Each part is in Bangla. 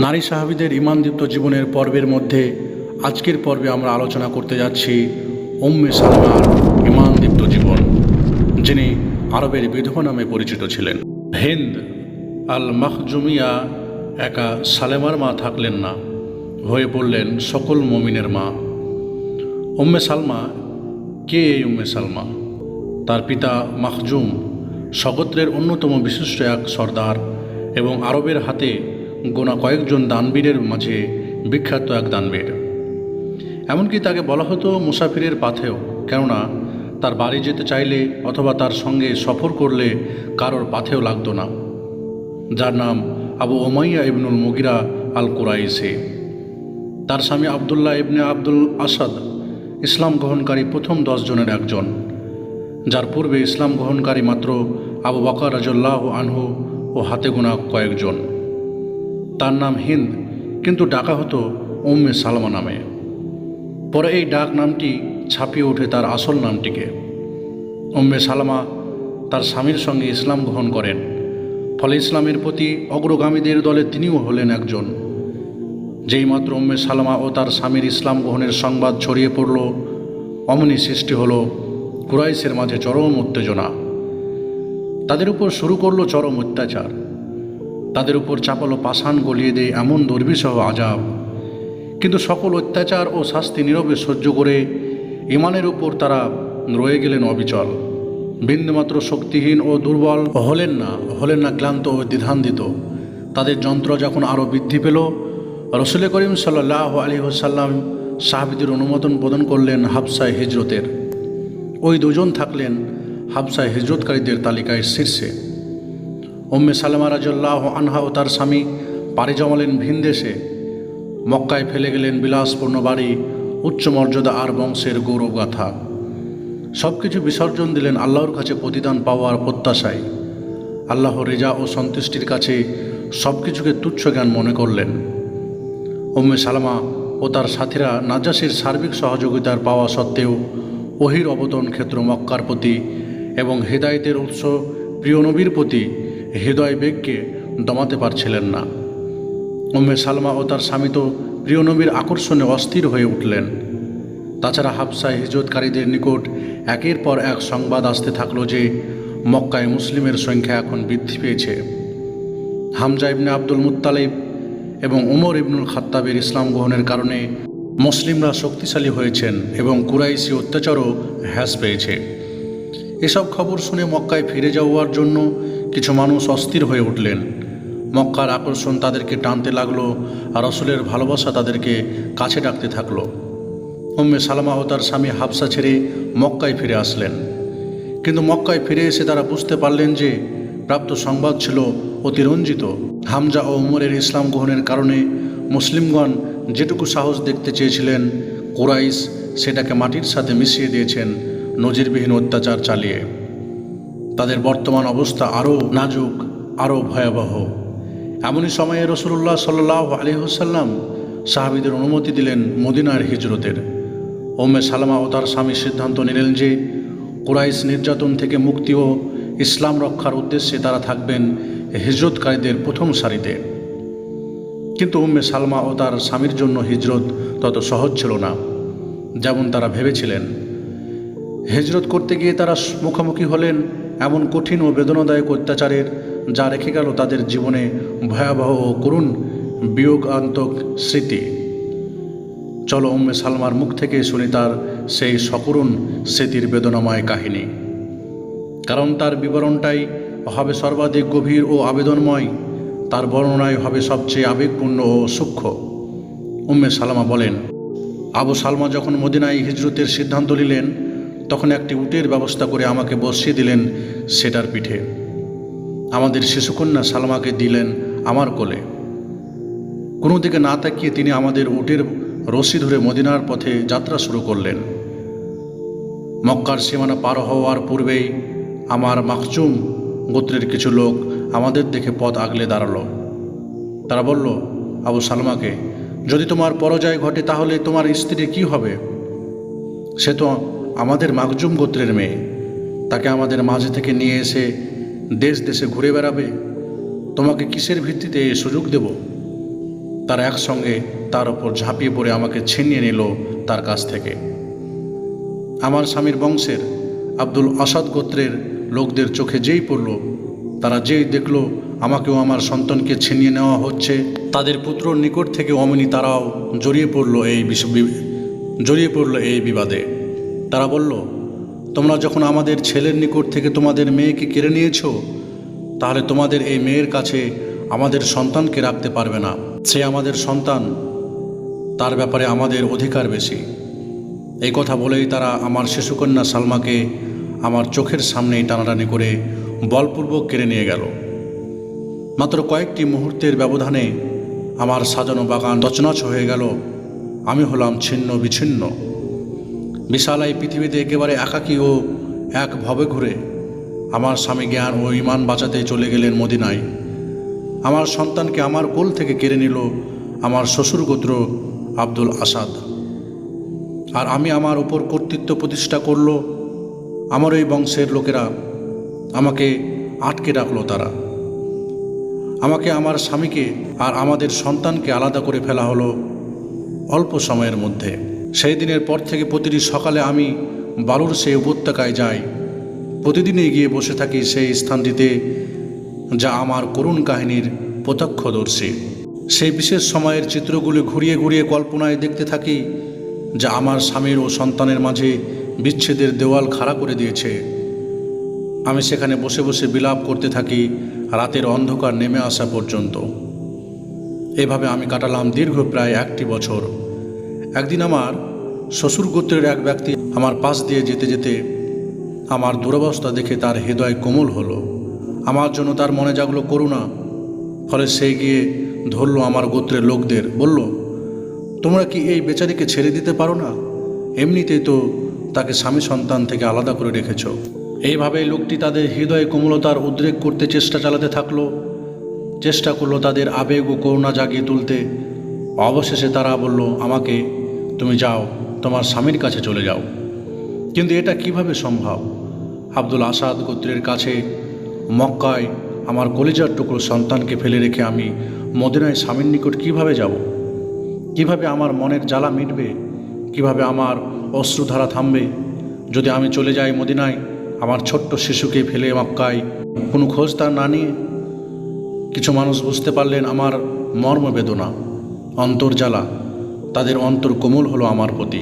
নারী সাহাবিদের ইমানদীপ্ত জীবনের পর্বের মধ্যে আজকের পর্বে আমরা আলোচনা করতে যাচ্ছি উম্মে সালমার ইমানদীপ্ত জীবন, যিনি আরবের বিধবা নামে পরিচিত ছিলেন। হিন্দ আল মাহজুমিয়া একা সালেমার মা থাকলেন না, হয়ে পড়লেন সকল মমিনের মা। উম্মে সালমা, কে এই উম্মে সালমা? তার পিতা মাহজুম স্বগোত্রের অন্যতম বিশিষ্ট এক সর্দার এবং আরবের হাতে গোনা কয়েকজন দানবীরের মাঝে বিখ্যাত এক দানবীর। এমনকি তাকে বলা হতো মুসাফিরের পাথেও কেননা তার বাড়ি যেতে চাইলে অথবা তার সঙ্গে সফর করলে কারোর পাথেও লাগতো না। যার নাম আবু ওমাইয়া ইবনুল মুগিরা আল কুরাইসে তার স্বামী আবদুল্লাহ ইবনে আব্দুল আসাদ ইসলাম গ্রহণকারী প্রথম দশ জনের একজন। যার পূর্বে ইসলাম গ্রহণকারী মাত্র আবু বকর রাজল্লাহ আনহু ও হাতে গোনা কয়েকজন। তার নাম হিন্দ, কিন্তু ডাকা হতো উম্মে সালমা নামে। পরে এই ডাক নামটি ছাপিয়ে ওঠে তার আসল নামটিকে। উম্মে সালমা তার স্বামীর সঙ্গে ইসলাম গ্রহণ করেন, ফলে ইসলামের প্রতি অগ্রগামীদের দলে তিনিও হলেন একজন। যেই মাত্র উম্মে সালমা ও তার স্বামীর ইসলাম গ্রহণের সংবাদ ছড়িয়ে পড়ল, অমনি সৃষ্টি হলো কুরাইশের মাঝে চরম উত্তেজনা। তাদের উপর শুরু করল চরম অত্যাচার। তাদের উপর চাপালো পাষাণ গলিয়ে দেয় এমন দুর্বিষহ আজাব। কিন্তু সকল অত্যাচার ও শাস্তি নীরবে সহ্য করে ইমানের উপর তারা রয়ে গেলেন অবিচল। বিন্দুমাত্র শক্তিহীন ও দুর্বল হলেন না হলেন না ক্লান্ত ও দ্বিধান্বিত। তাদের যন্ত্র যখন আরও বৃদ্ধি পেল রসুল করিম সাল্লাহ আলী সাল্লাম সাহাবিদের অনুমোদন প্রদান করলেন হাফসায় হিজরতের। ওই দুজন থাকলেন হাফসায় হিজরতকারীদের তালিকায় শীর্ষে। উম্মে সালামা রাজল্লাহ আনহা ও তার স্বামী পাড়ি জমালেন ভিন দেশে। মক্কায় ফেলে গেলেন বিলাসপূর্ণ বাড়ি, উচ্চ মর্যাদা আর বংশের গৌরবগাথা। সব কিছু বিসর্জন দিলেন আল্লাহর কাছে প্রতিদান পাওয়ার প্রত্যাশায়। আল্লাহ রেজা ও সন্তুষ্টির কাছে সব কিছুকে তুচ্ছ জ্ঞান মনে করলেন। উম্মে সালামা ও তার সাথীরা নাজাসির সার্বিক সহযোগিতার পাওয়া সত্ত্বেও ওহির অবতরণ ক্ষেত্র মক্কার প্রতি এবং হেদায়েতের উৎস প্রিয় নবীর প্রতি হৃদয় বেগকে দমাতে পারছিলেন না। উম্মে সালমা ও তার স্বামী তো প্রিয় নবীর আকর্ষণে অস্থির হয়ে উঠলেন। তাছাড়া হাফসায় হিজরতকারীদের নিকট একের পর এক সংবাদ আসতে থাকল যে, মক্কায় মুসলিমের সংখ্যা এখন বৃদ্ধি পেয়েছে। হামজা ইবনে আব্দুল মুত্তালিব এবং উমর ইবনুল খাত্তাবের ইসলাম গ্রহণের কারণে মুসলিমরা শক্তিশালী হয়েছেন এবং কুরাইশি অত্যাচারও হ্রাস পেয়েছে। এসব খবর শুনে মক্কায় ফিরে যাওয়ার জন্য কিছু মানুষ অস্থির হয়ে উঠলেন। মক্কার আকর্ষণ তাদেরকে টানতে লাগল, আর রসুলের ভালোবাসা তাদেরকে কাছে ডাকতে থাকল। উম্মে সালামা ও তার স্বামী হাফসা ছেড়ে মক্কায় ফিরে আসলেন। কিন্তু মক্কায় ফিরে এসে তারা বুঝতে পারলেন যে প্রাপ্ত সংবাদ ছিল অতিরঞ্জিত। হামজা ও উমরের ইসলাম গ্রহণের কারণে মুসলিমগণ যেটুকু সাহস দেখতে চেয়েছিলেন, কোরাইশ সেটাকে মাটির সাথে মিশিয়ে দিয়েছেন নজিরবিহীন অত্যাচার চালিয়ে। তাদের বর্তমান অবস্থা আরও নাজুক, আরও ভয়াবহ। এমনই সময়ে রসুল্লাহ সাল্লাহ আলী হুসাল্লাম সাহাবিদের অনুমতি দিলেন মদিনার হিজরতের। ওমে সালামা ও তার স্বামী সিদ্ধান্ত নিলেন যে কুরাইশ নির্যাতন থেকে মুক্তি ও ইসলাম রক্ষার উদ্দেশ্যে তারা থাকবেন হিজরতকারীদের প্রথম সারিতে। কিন্তু উম্মে সালমা ও তার স্বামীর জন্য হিজরত তত সহজ ছিল না, যেমন তারা ভেবেছিলেন। হিজরত করতে গিয়ে তারা মুখোমুখি হলেন এমন কঠিন ও বেদনাদায়ক অত্যাচারের যা রেখে গেল তাদের জীবনে ভয়াবহ ও করুণ বিয়োগান্তক স্মৃতি। চলো উম্মে সালমার মুখ থেকে শুনি তার সেই সকরুণ স্মৃতির বেদনাময় কাহিনী। কারণ তার বিবরণটাই হবে সর্বাধিক গভীর ও আবেদনময়, তার বর্ণনায় হবে সবচেয়ে আবেগপূর্ণ ও সূক্ষ্ম। উম্মে সালামা বলেন, আবু সালমা যখন মদিনায় হিজরতের সিদ্ধান্ত নিলেন তখন একটি উটের ব্যবস্থা করে আমাকে বসিয়ে দিলেন সেটার পিঠে। আমাদের শিশুকন্যা সালমাকে দিলেন আমার কোলে। কোনো দিকে না তাকিয়ে তিনি আমাদের উটের রশি ধরে মদিনার পথে যাত্রা শুরু করলেন। মক্কার সীমানা পার হওয়ার পূর্বেই আমার মাকচুম গোত্রের কিছু লোক আমাদের দেখে পথ আগলে দাঁড়াল। তারা বলল, আবু সালমাকে, যদি তোমার পরাজয় ঘটে তাহলে তোমার স্ত্রী কি হবে? সে তো আমাদের মাকজুম গোত্রের মেয়ে। তাকে আমাদের মাঝে থেকে নিয়ে এসে দেশ দেশে ঘুরে বেড়াবে। তোমাকে কিসের ভিত্তিতে এ সুযোগ দেব? তারা একসঙ্গে তার ওপর ঝাঁপিয়ে পড়ে আমাকে ছিনিয়ে নিল তার কাছ থেকে। আমার স্বামীর বংশের আব্দুল আসাদ গোত্রের লোকদের চোখে যেই পড়ল, তারা যেই দেখল, আমাকেও আমার সন্তানকে ছিনিয়ে নেওয়া হচ্ছে। তাদের পুত্রর নিকট থেকে অমনি তারাও জড়িয়ে পড়ল এই জড়িয়ে পড়ল এই বিবাদে। তারা বলল, তোমরা যখন আমাদের ছেলের নিকট থেকে তোমাদের মেয়েকে কেড়ে নিয়েছো, তাহলে তোমাদের এই মেয়ের কাছে আমাদের সন্তানকে রাখতে পারবে না। সে আমাদের সন্তান, তার ব্যাপারে আমাদের অধিকার বেশি। এই কথা বলেই তারা আমার শিশুকন্যা সালমাকে আমার চোখের সামনেই টানাটানি করে বলপূর্বক কেড়ে নিয়ে গেল। মাত্র কয়েকটি মুহূর্তের ব্যবধানে আমার সাজানো বাগান তছনছ হয়ে গেল। আমি হলাম ছিন্ন বিচ্ছিন্ন। বিশাল এই পৃথিবীতে একেবারে একাকী ও এক ভবে ঘুরে আমার স্বামী জ্ঞান ও ইমান বাঁচাতে চলে গেলেন মদিনায়। আমার সন্তানকে আমার কোল থেকে কেড়ে নিল আমার শ্বশুর গোত্র আব্দুল আসাদ। আর আমি আমার উপর কর্তৃত্ব প্রতিষ্ঠা করল, আমার ওই বংশের লোকেরা আমাকে আটকে রাখল তারা। আমাকে আমার স্বামীকে আর আমাদের সন্তানকে আলাদা করে ফেলা হলো অল্প সময়ের মধ্যে। সেই দিনের পর থেকে প্রতিটি সকালে আমি বালুর সেই উপত্যকায় যাই। প্রতিদিনই গিয়ে বসে থাকি সেই স্থানটিতে, যা আমার করুণ কাহিনীর প্রত্যক্ষদর্শী। সেই বিশেষ সময়ের চিত্রগুলি ঘুরিয়ে ঘুরিয়ে কল্পনায় দেখতে থাকি, যা আমার স্বামীর ও সন্তানের মাঝে বিচ্ছেদের দেওয়াল খাড়া করে দিয়েছে। আমি সেখানে বসে বসে বিলাপ করতে থাকি, রাতের অন্ধকার নেমে আসা পর্যন্ত। এভাবে আমি কাটালাম দীর্ঘ প্রায় একটি বছর। একদিন আমার শ্বশুর গোত্রের এক ব্যক্তি আমার পাশ দিয়ে যেতে যেতে আমার দুরবস্থা দেখে তার হৃদয় কোমল হলো। আমার জন্য তার মনে জাগলো করুণা, ফলে সে গিয়ে ধরলো আমার গোত্রের লোকদের, বলল, তোমরা কি এই বেচারিকে ছেড়ে দিতে পারো না? এমনিতেই তো তাকে স্বামী সন্তান থেকে আলাদা করে রেখেছ এইভাবে লোকটি তাদের হৃদয়ে কোমলতার উদ্রেক করতে চেষ্টা চালাতে থাকল। চেষ্টা করল তাদের আবেগ ও করুণা জাগিয়ে তুলতে। অবশেষে তারা বলল, আমাকে তুমি যাও, তোমার স্বামীর কাছে চলে যাও। কিন্তু এটা কীভাবে সম্ভব? আব্দুল আসাদ গোত্রের কাছে মক্কায় আমার কলিজার টুকরো সন্তানকে ফেলে রেখে আমি মদিনায় স্বামীর নিকট কীভাবে যাব? কীভাবে আমার মনের জ্বালা মিটবে? কীভাবে আমার অশ্রুধারা থামবে? যদি আমি চলে যাই মদিনায়, আমার ছোট্ট শিশুকে ফেলে মক্কায়, কোনো খোঁজ তার না নিয়ে? কিছু মানুষ বুঝতে পারলেন আমার মর্মবেদনা, অন্তর্জ্বালা। তাদের অন্তর কোমল হলো আমার প্রতি।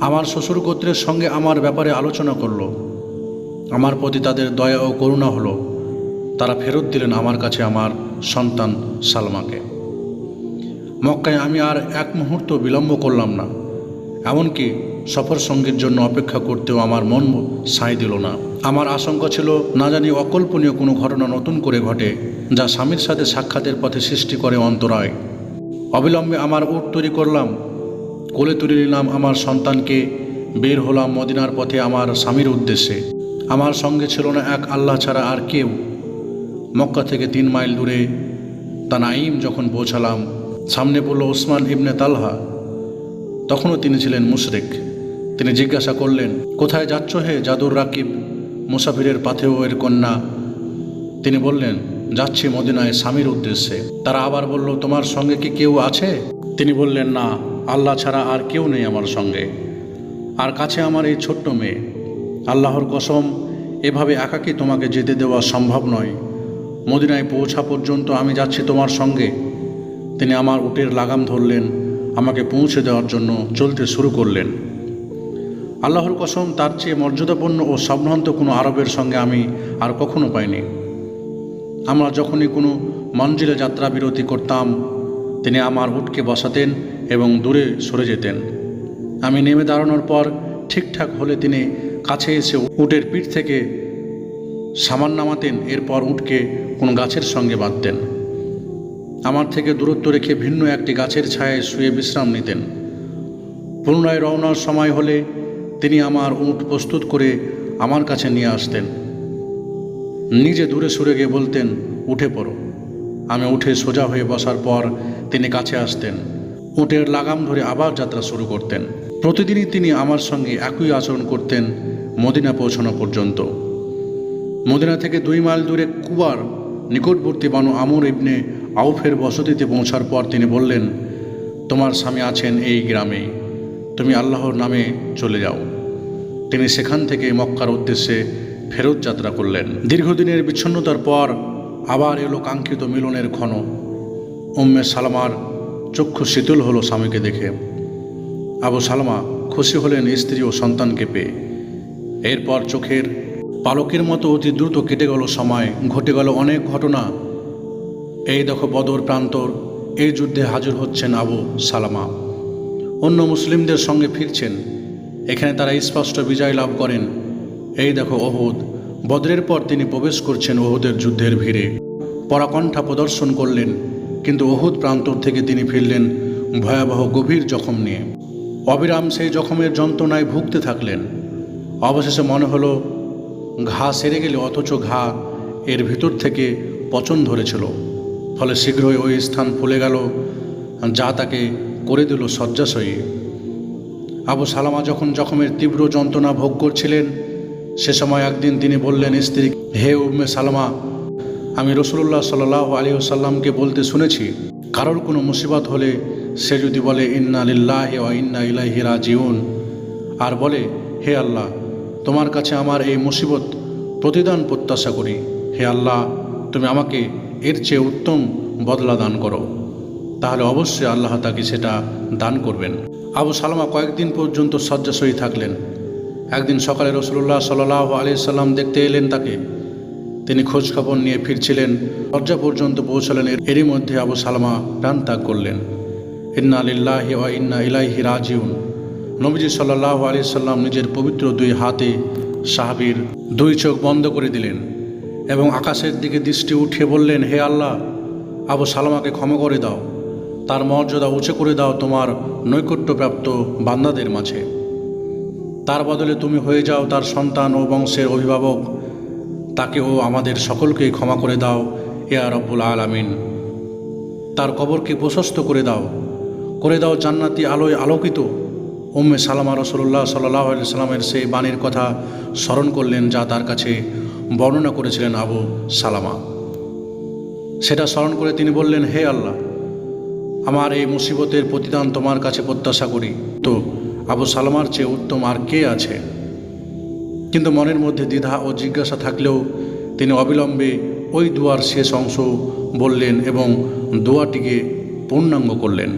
আমার শ্বশুর গোত্রের সঙ্গে আমার ব্যাপারে আলোচনা করল। আমার প্রতি তাদের দয়া ও করুণা হলো। তারা ফেরত দিলেন আমার কাছে আমার সন্তান সালমাকে। মক্কায় আমি আর এক মুহূর্ত বিলম্ব করলাম না। এমনকি সফর সঙ্গীর জন্য অপেক্ষা করতেও আমার মন সায় দিল না। আমার আশঙ্কা ছিল, না জানি অকল্পনীয় কোনো ঘটনা নতুন করে ঘটে, যা স্বামীর সাথে সাক্ষাতের পথে সৃষ্টি করে অন্তরায়। অবিলম্বে আমার উট তৈরি করলাম। কোলে তুলে নিলাম আমার সন্তানকে। বের হলাম মদিনার পথে আমার স্বামীর উদ্দেশ্যে। আমার সঙ্গে ছিল না এক আল্লাহ ছাড়া আর কেউ। মক্কা থেকে তিন মাইল দূরে তা তানাইম যখন পৌঁছালাম, সামনে পড়ল ওসমান ইবনে তালহা। তখনও তিনি ছিলেন মুশরেক। তিনি জিজ্ঞাসা করলেন, কোথায় যাচ্ছ হে জাদুর রাকিব? মুসাফিরের পাথেও এর কন্যা? তিনি বললেন যাচ্ছি মদিনায় স্বামীর উদ্দেশ্যে। তারা আবার বলল, তোমার সঙ্গে কি কেউ আছে? তিনি বললেন, না, আল্লাহ ছাড়া আর কেউ নেই আমার সঙ্গে। আর কাছে আমার এই ছোট্ট মেয়ে। আল্লাহর কসম, এভাবে একাকি তোমাকে যেতে দেওয়া সম্ভব নয়। মদিনায় পৌঁছা পর্যন্ত আমি যাচ্ছি তোমার সঙ্গে। তিনি আমার উটের লাগাম ধরলেন, আমাকে পৌঁছে দেওয়ার জন্য চলতে শুরু করলেন। আল্লাহর কসম, তার চেয়ে মর্যাদাপূর্ণ ও সম্ভ্রান্ত কোনো আরবের সঙ্গে আমি আর কখনো পাইনি। আমরা যখনই কোনো মঞ্জিলে যাত্রা বিরতি করতাম, তিনি আমার উটকে বসাতেন এবং দূরে সরে যেতেন। আমি নেমে দাঁড়ানোর পর ঠিকঠাক হলে তিনি কাছে এসে উটের পিঠ থেকে সামান নামাতেন, এরপর উটকে কোনো গাছের সঙ্গে বাঁধতেন। আমার থেকে দূরত্ব রেখে ভিন্ন একটি গাছের ছায়ায় শুয়ে বিশ্রাম নিতেন। পুনরায় রওনার সময় হলে তিনি আমার উট প্রস্তুত করে আমার কাছে নিয়ে আসতেন। নিজে দূরে সরে গিয়ে বলতেন, উঠে পড়ো। আমি উঠে সোজা হয়ে বসার পর তিনি কাছে আসতেন। উটের লাগাম ধরে আবার যাত্রা শুরু করতেন। প্রতিদিনই তিনি আমার সঙ্গে একই আচরণ করতেন মদিনা পৌঁছানো পর্যন্ত। মদিনা থেকে দুই মাইল দূরে কুবার নিকটবর্তী বানু আমর ইবনে আউফের বসতিতে পৌঁছার পর তিনি বললেন, তোমার স্বামী আছেন এই গ্রামেই। তুমি আল্লাহর নামে চলে যাও। তিনি সেখান থেকে মক্কার উদ্দেশ্যে ফেরত যাত্রা করলেন। দীর্ঘদিনের বিচ্ছিন্নতার পর আবার এলো কাঙ্ক্ষিত মিলনের ক্ষণ। উম্মে সালমার চক্ষু শীতল হলো স্বামীকে দেখে। আবু সালমা খুশি হলেন স্ত্রী ও সন্তানকে পেয়ে। এরপর চোখের পালকের মতো অতি দ্রুত কেটে গেল সময়, ঘটে গেল অনেক ঘটনা। এই দেখো বদর প্রান্তর, এই যুদ্ধে হাজির হচ্ছেন আবু সালামা। অন্য মুসলিমদের সঙ্গে ফিরছেন। এখানে তারা স্পষ্ট বিজয় লাভ করেন। এই দেখো অহুদ বদ্রের পর তিনি প্রবেশ করছেন ওহুদের যুদ্ধের ভিড়ে। পরাকণ্ঠা প্রদর্শন করলেন, কিন্তু ওহুদ প্রান্তর থেকে তিনি ফিরলেন ভয়াবহ গভীর জখম নিয়ে। অবিরাম সেই জখমের যন্ত্রণায় ভুগতে থাকলেন। অবশেষে মনে হলো, ঘা সেরে গেলে অথচ ঘা এর ভিতর থেকে পচন ধরেছিল। ফলে শীঘ্রই ওই স্থান ফুলে গেল, যা তাকে করে দিল শয্যাশয়ী। আবু সালামা যখন জখমের তীব্র যন্ত্রণা ভোগ করছিলেন সে সময় একদিন তিনি বললেন, স্ত্রী, হে উম্মে সালমা, আমি রসুল্লাহ সাল্লাহ আলী সাল্লামকে বলতে শুনেছি, কারোর কোনো মুসিবত হলে সে যদি বলে, ইন্না লিল্লাহ ও ইন্না ইলাহি রাজিউন আর বলে, হে আল্লাহ, তোমার কাছে আমার এই মুসিবত প্রতিদান প্রত্যাশা করি। হে আল্লাহ, তুমি আমাকে এর চেয়ে উত্তম বদলা দান করো। তাহলে অবশ্যই আল্লাহ তাকে সেটা দান করবেন। আবু সালামা কয়েকদিন পর্যন্ত শয্যাশয়ী থাকলেন। একদিন সকালে রসুল্লাহ সাল্লাহ আলি সাল্লাম দেখতে এলেন তাকে। তিনি খোঁজ খবর নিয়ে ফিরছিলেন লজ্জা পর্যন্ত পৌঁছালেন এরই মধ্যে আবু সালামা প্রাণ ত্যাগ করলেন। ইন্না আলিল্লাহি ওয়া ইন্না ইলাইহি রাজিউন। নবীজি সাল্লাহ আলি সাল্লাম নিজের পবিত্র দুই হাতে সাহাবীর দুই চোখ বন্ধ করে দিলেন এবং আকাশের দিকে দৃষ্টি উঠিয়ে বললেন, হে আল্লাহ, আবু সালামাকে ক্ষমা করে দাও। তার মর্যাদা উঁচু করে দাও তোমার নৈকট্যপ্রাপ্ত বান্দাদের মাঝে। তার বদলে তুমি হয়ে যাও তার সন্তান ও বংশের অভিভাবক। তাকে ও আমাদের সকলকেই ক্ষমা করে দাও, ইয়া রব্বুল আলামিন। তার কবরকে প্রশস্ত করে দাও। করে দাও জান্নাতি আলোয় আলোকিত। উম্মে সালামা রসুল্লাহ সাল্লাহ সাল্লামের সেই বাণীর কথা স্মরণ করলেন যা তার কাছে বর্ণনা করেছিলেন আবু সালামা। সেটা স্মরণ করে তিনি বললেন, হে আল্লাহ, আমার এই মুসিবতের প্রতিদান তোমার কাছে প্রত্যাশা করি। তো আবু সালামার চেয়ে উত্তম আর কে আছে? কিন্তু মনের মধ্যে দ্বিধা ও জিজ্ঞাসা থাকলেও তিনি অবিলম্বে ওই দুয়ার শেষ অংশ বললেন এবং দোয়াটিকে পূর্ণাঙ্গ করলেন।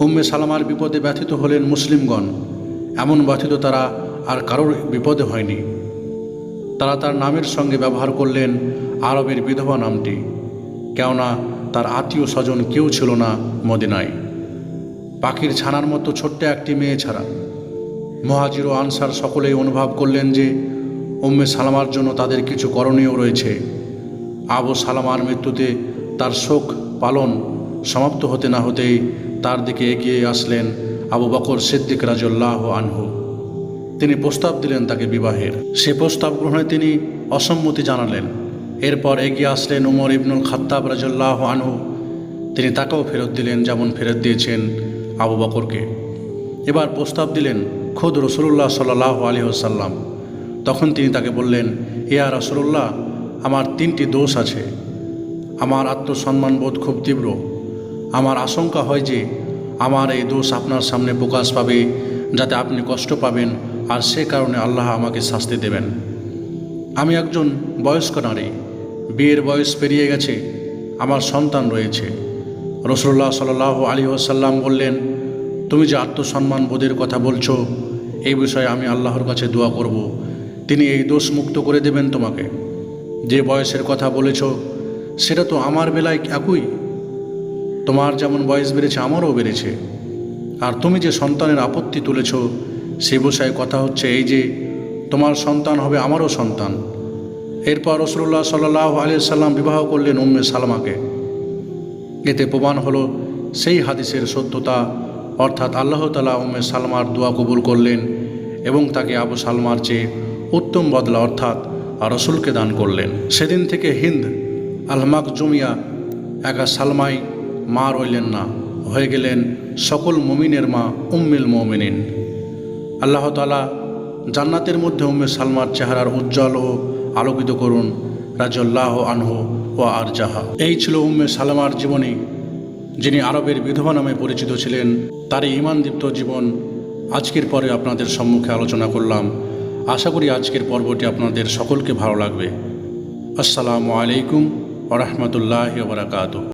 উম্মে সালামার বিপদে ব্যথিত হলেন মুসলিমগণ। এমন ব্যথিত তারা আর কারোর বিপদে হয়নি। তারা তার নামের সঙ্গে ব্যবহার করলেন আরবের বিধবা নামটি। কেননা তার আত্মীয় স্বজন কেউ ছিল না মদিনায়। পাখির ছানার মতো ছোট্ট একটি মেয়ে ছাড়া। মহাজির ও আনসার সকলেই অনুভব করলেন যে, উম্মে সালামার জন্য তাদের কিছু করণীয় রয়েছে। আবু সালামার মৃত্যুতে তার শোক পালন সমাপ্ত হতে না হতেই তার দিকে এগিয়ে আসলেন আবু বকর সিদ্দিক রাজুল্লাহ আনহু। তিনি প্রস্তাব দিলেন তাকে বিবাহের। সে প্রস্তাব গ্রহণে তিনি অসম্মতি জানালেন। এরপর এগিয়ে আসলেন উমর ইবনুল খাত্তাব রাজুল্লাহ আনহু। তিনি তাকেও ফেরত দিলেন যেমন ফেরত দিয়েছেন আবু বকরকে। এবার প্রস্তাব দিলেন খোদ রসুল্লাহ সাল্লাহ আলী সাল্লাম তখন তিনি তাকে বললেন, ইয়া রসুল্লাহ আমার তিনটি দোষ আছে। আমার আত্মসম্মান বোধ খুব তীব্র। আমার আশঙ্কা হয় যে আমার এই দোষ আপনার সামনে প্রকাশ পাবে, যাতে আপনি কষ্ট পাবেন আর সে কারণে আল্লাহ আমাকে শাস্তি দেবেন। আমি একজন বয়স্ক নারী, বিয়ের বয়স পেরিয়ে গেছে, আমার সন্তান রয়েছে। রসুল্লাহ সাল আলী আসাল্লাম বললেন তুমি যে আত্মসম্মান বোধের কথা বলছো, এই বিষয়ে আমি আল্লাহর কাছে দোয়া করব। তিনি এই দোষ মুক্ত করে দেবেন তোমাকে। যে বয়সের কথা বলেছ, সেটা তো আমার বেলায় একই। তোমার যেমন বয়স বেড়েছে, আমারও বেড়েছে। আর তুমি যে সন্তানের আপত্তি তুলেছ, সে বিষয়ে কথা হচ্ছে এই যে, তোমার সন্তান হবে আমারও সন্তান। এরপর রসুল্লাহ সাল্লাহ আলিয়া সাল্লাম বিবাহ করলেন উম্মে সালমাকে। এতে প্রমাণ হলো সেই হাদিসের সত্যতা অর্থাৎ আল্লাহ তালা উম্মে সালমার দোয়া কবুল করলেন এবং তাকে আবু সালমার চেয়ে উত্তম বদলা অর্থাৎ রসুলকে দান করলেন। সেদিন থেকে হিন্দ আলমাক জুমিয়া একা সালমাই মা রইলেন না। হয়ে গেলেন সকল মমিনের মা উম্মিল মমিনিন। আল্লাহ তালা জান্নাতের মধ্যে উম্মে সালমার চেহারার উজ্জ্বল ও আলোকিত করুন রাজল্লাহ আনহু ও আর জাহা এই ছিল উম্মে সালমার জীবনী। যিনি আরবের বিধবা নামে পরিচিত ছিলেন, তারই ইমানদীপ্ত জীবন আজকের পরে আপনাদের সম্মুখে আলোচনা করলাম। আশা করি আজকের পর্বটি আপনাদের সকলকে ভালো লাগবে। আসসালামু আলাইকুম ওরহমতুল্লাহ বারাকাতুহ।